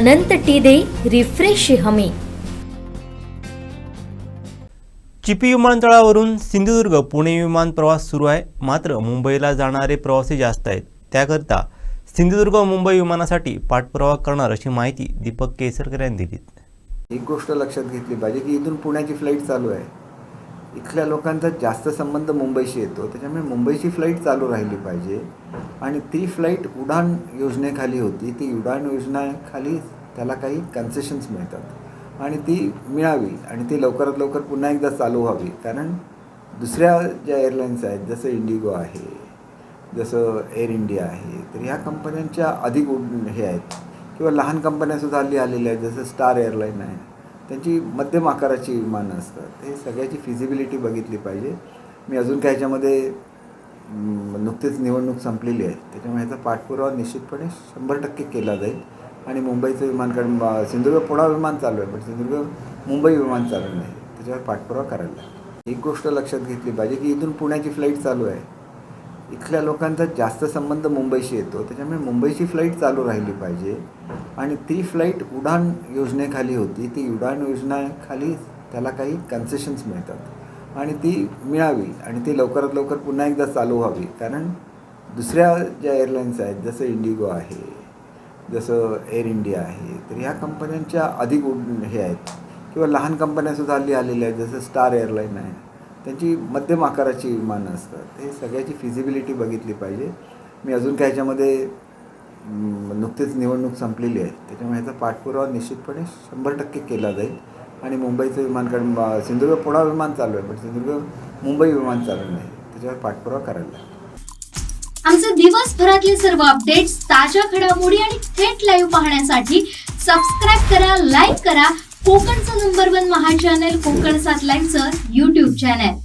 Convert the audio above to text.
अनंत T दे refresh हमी. चिपी विमानतळावरून सिंधुदुर्ग पुणे विमान प्रवास सुरू आहे. मात्र मुंबईला जाणारे प्रवासी जास्त आहेत. त्याकरता सिंधुदुर्ग मुंबई विमानासाठी पाठपुरावा करणार अशी माहिती दीपक केसरकर यांनी दिली. एक गोष्ट लक्षात घेतली पाहिजे की इथून पुण्याची फ्लाईट चालू आहे. इथल्या लोकांचा जास्त संबंध मुंबईशी येतो. त्याच्यामुळे मुंबईची फ्लाईट चालू राहिली पाहिजे. आणि ती फ्लाईट उडान योजनेखाली होती. ती उडान योजनेखाली त्याला काही कन्सेशन्स मिळतात. आणि ती मिळावी आणि ती लवकरात लवकर पुन्हा एकदा चालू व्हावी. कारण दुसऱ्या ज्या एअरलाईन्स आहेत जसं इंडिगो आहे जसं एअर इंडिया आहे तर ह्या कंपन्यांच्या अधिक उड हे आहेत. किंवा लहान कंपन्यासुद्धा हल्ली आलेल्या आहेत जसं स्टार एअरलाईन आहे. त्यांची मध्यम आकाराची विमानं असतात. हे सगळ्याची फिजिबिलिटी बघितली पाहिजे. मी अजून काय ह्याच्यामध्ये नुकतीच निवडणूक संपलेली आहे. त्याच्यामुळे ह्याचा पाठपुरावा निश्चितपणे शंभर टक्के केला जाईल. आणि मुंबईचं विमान कारण सिंधुदुर्ग पुणा विमान चालू आहे पण सिंधुदुर्ग मुंबई विमान चालू नाही. त्याच्यावर पाठपुरावा करायला लागेल. एक गोष्ट लक्षात घेतली पाहिजे की इथून पुण्याची फ्लाईट चालू आहे. इथल्या लोकांचा जास्त संबंध मुंबईशी येतो. त्याच्यामुळे मुंबईची फ्लाईट चालू राहिली पाहिजे. आणि ती फ्लाईट उडान योजनेखाली होती. ती उडान योजनेखाली त्याला काही कन्सेशन्स मिळतात. आणि ती मिळावी आणि ती लवकरात लवकर पुन्हा एकदा चालू व्हावी. कारण दुसऱ्या ज्या एअरलाईन्स आहेत जसं इंडिगो आहे जसं एअर इंडिया आहे तर ह्या कंपन्यांच्या अधिक उड हे आहेत. किंवा लहान कंपन्यासुद्धा हल्ली आलेल्या आहेत जसं स्टार एअरलाईन आहे. त्यांची मध्यम आकाराची विमानं असतात. हे सगळ्याची फिजिबिलिटी बघितली पाहिजे. मी अजून काय ह्याच्यामध्ये नुकतीच निवडणूक संपलेली आहे. त्याच्यामुळे ह्याचा पाठपुरावा निश्चितपणे शंभर टक्के केला जाईल. आणि मुंबईचं विमान कारण सिंधुदुर्ग पुणा विमान चालू आहे पण सिंधुदुर्ग मुंबई विमान चालू नाही. त्याच्यावर पाठपुरावा करायला लागेल. आमचे दिवसभरातले सर्व अपडेट्स ताज्या घडामोडी आणि थेट लाईव्ह पाहण्यासाठी सबस्क्राईब करा लाईक करा. कोकणचं नंबर वन महा चॅनल कोकण सात लाईव्हचं युट्यूब चॅनल